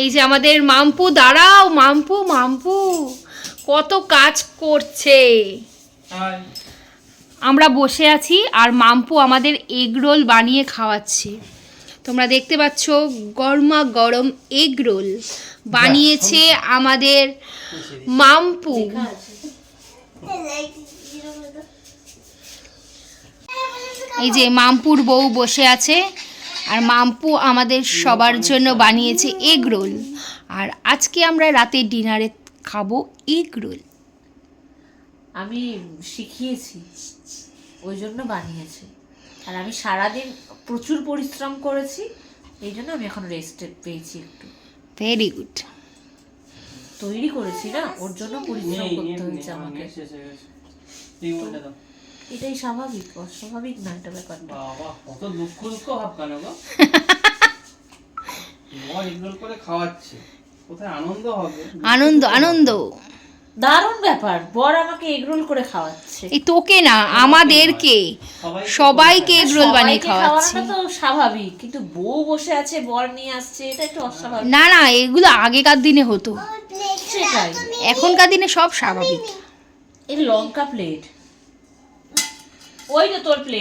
এই যে আমাদের মাম্পু দাঁড়াও মাম্পু মাম্পু। কত কাজ করছে। আমরা বসে আছি আর মাম্পু আমাদের এগ রোল বানিয়ে খাওয়াচ্ছে। তোমরা দেখতে পাচ্ছ গরমা গরম এগ রোল বানিয়েছে আমাদের মাম্পু। এই যে মামপুর বউ বসে আছে। আর মাম্পু আমাদের সবার জন্য বানিয়েছে এগ রোল। আর আজকে আমরা রাতে ডিনারে খাব এগ রোল। আমি শিখিয়েছি ওই জন্য বানিয়েছি। আর আমি সারাদিন প্রচুর পরিশ্রম করেছি এই জন্য আমি এখন রেস্টে পেয়েছি একটু। ভেরি গুড তৈরি করেছি না ওর জন্য পরিশ্রম করতে হয়েছে আমাকে। এটাই স্বাভাবিক অস্বাভাবিক না এটা ব্যাপারটা বাবা কত দুঃখ দুঃখ ভাব কেন গো? এগরোল করে খাওয়াচ্ছে। কোথায় আনন্দ হবে? আনন্দ আনন্দ। দারুণ ব্যাপার বর আমাকে এগরোল করে খাওয়াচ্ছে। এই তোকে না আমাদেরকে। সবাইকে এগ রোল বানিয়ে খাওয়াচ্ছি। তো স্বাভাবিক কিন্তু বউ বসে আছে বর নিয়ে আসছে এটা একটু অস্বাভাবিক। না না এগুলো আগেকার দিনে হতো। সেটাই। এখনকার দিনে সব স্বাভাবিক। এই লঙ্কা প্লেট ওই তো তোর প্লেট